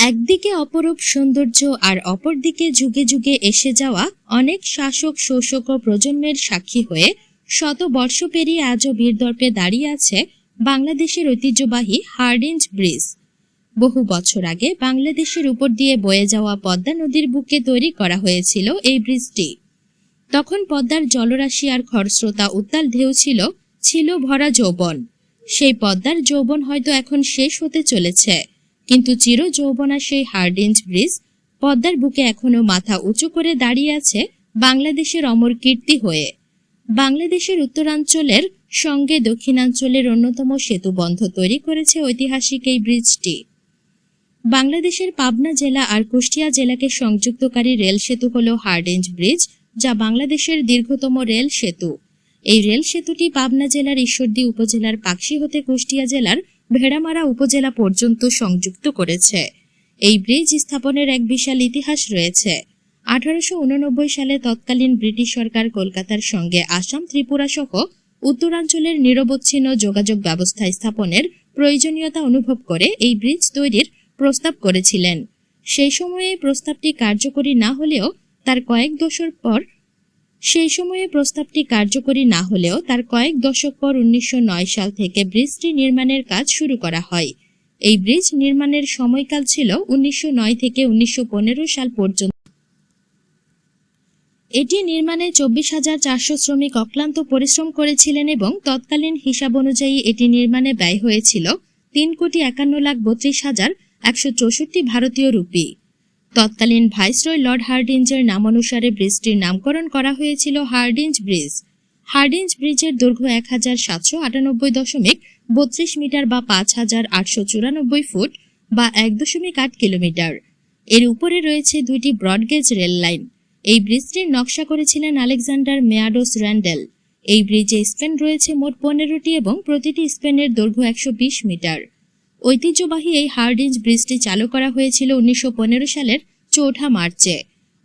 একদিকে অপরূপ সৌন্দর্য আর অপরদিকে যুগে যুগে এসে যাওয়া অনেক শাসক, শোষক ও প্রজন্মের সাক্ষী হয়ে শত বর্ষ পেরিয়ে আজও বীরদর্পে দাঁড়িয়ে আছে বাংলাদেশের ঐতিহ্যবাহী হার্ডিঞ্জ ব্রিজ। বহু বছর আগে বাংলাদেশের উপর দিয়ে বয়ে যাওয়া পদ্মা নদীর বুকে তৈরি করা হয়েছিল এই ব্রিজটি। তখন পদ্মার জলরাশি আর খরস্রোতা উত্তাল ঢেউ ছিল ছিল ভরা যৌবন। সেই পদ্মার যৌবন হয়তো এখন শেষ হতে চলেছে। কিন্তু চির যৌবনা সেই হার্ডিঞ্জ ব্রিজ পদ্মার বুকে এখনও মাথা উঁচু করে দাঁড়িয়ে আছে বাংলাদেশের অমর কীর্তি হয়ে। বাংলাদেশের উত্তরাঞ্চলের সঙ্গে দক্ষিণাঞ্চলের অন্যতম সেতু বন্ধ তৈরি করেছে ঐতিহাসিক এই ব্রিজটি। বাংলাদেশের পাবনা জেলা আর কুষ্টিয়া জেলাকে সংযুক্তকারী রেল সেতু হল হার্ডিঞ্জ ব্রিজ, যা বাংলাদেশের দীর্ঘতম রেল সেতু। এই রেল সেতুটি পাবনা জেলার ঈশ্বরদী উপজেলার পাকশি হতে কুষ্টিয়া জেলার ভেড়ামারা উপজেলা পর্যন্ত সংযুক্ত করেছে। এই ব্রিজ স্থাপনের এক বিশাল ইতিহাস রয়েছে। আঠারোশো উননব্বই সালে তৎকালীন ব্রিটিশ সরকার কলকাতার সঙ্গে আসাম ত্রিপুরা সহ উত্তরাঞ্চলের নিরবচ্ছিন্ন যোগাযোগ ব্যবস্থা স্থাপনের প্রয়োজনীয়তা অনুভব করে এই ব্রিজ তৈরির প্রস্তাব করেছিলেন। সেই সময়ে প্রস্তাবটি কার্যকরী না হলেও তার কয়েক দশক পর সেই সময়ে প্রস্তাবটি কার্যকরী না হলেও তার কয়েক দশক পর উনিশশো নয় সাল থেকে ব্রিজটি নির্মাণের কাজ শুরু করা হয়। এই ব্রিজ নির্মাণের সময়কাল ছিল উনিশশো নয় থেকে উনিশশো পনেরো সাল পর্যন্ত। এটি নির্মাণে চব্বিশ হাজার চারশো শ্রমিক অক্লান্ত পরিশ্রম করেছিলেন এবং তৎকালীন হিসাব অনুযায়ী এটি নির্মাণে ব্যয় হয়েছিল তিন কোটি একান্ন লাখ বত্রিশ হাজার একশো চৌষট্টি ভারতীয় রুপি। তৎকালীন ভাইসরয় লর্ড হার্ডিঞ্জের নামানুসারে ব্রিজটির নামকরণ করা হয়েছিল হার্ডিঞ্জ ব্রিজ। হার্ডিঞ্জ ব্রিজের দৈর্ঘ্য এক হাজার সাতশো আটানব্বই দশমিক বত্রিশ মিটার বা পাঁচ হাজার আটশো চুরানব্বই ফুট বা এক দশমিক আট কিলোমিটার। এর উপরে রয়েছে দুইটি ব্রডগেজ রেল লাইন। এই ব্রিজটির নকশা করেছিলেন আলেকজান্ডার মেয়াডোস র্যান্ডেল। এই ব্রিজে স্পেন রয়েছে মোট পনেরোটি এবং প্রতিটি স্পেনের দৈর্ঘ্য একশো বিশ মিটার। ঐতিহ্যবাহী এই হার্ডিঞ্জ ব্রিজটি চালু করা হয়েছিল উনিশশো পনেরো সালের চৌঠা মার্চে।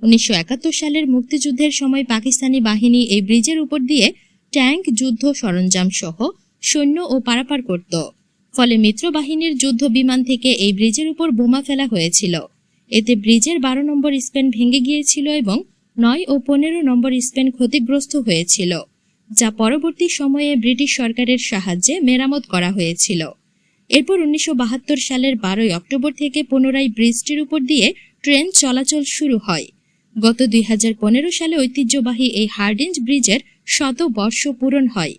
উনিশশো একাত্তর সালের মুক্তিযুদ্ধের সময় পাকিস্তানি বাহিনী এই ব্রিজের উপর দিয়ে ট্যাঙ্ক যুদ্ধ সরঞ্জাম সহ সৈন্য ও পারাপার করত। ফলে মিত্র বাহিনীর যুদ্ধ বিমান থেকে এই ব্রিজের উপর বোমা ফেলা হয়েছিল। এতে ব্রিজের বারো নম্বর স্পেন ভেঙে গিয়েছিল এবং নয় ও পনেরো নম্বর স্পেন ক্ষতিগ্রস্ত হয়েছিল, যা পরবর্তী সময়ে ব্রিটিশ সরকারের সাহায্যে মেরামত করা হয়েছিল। এরপর উনিশশো বাহাত্তর সালের বারোই অক্টোবর থেকে পুনরায় ব্রিজটির উপর দিয়ে ট্রেন চলাচল শুরু হয়। গত দুই হাজার পনেরো সালে ঐতিহ্যবাহী এই হার্ডিঞ্জ ব্রিজের শত বর্ষ পূরণ হয়।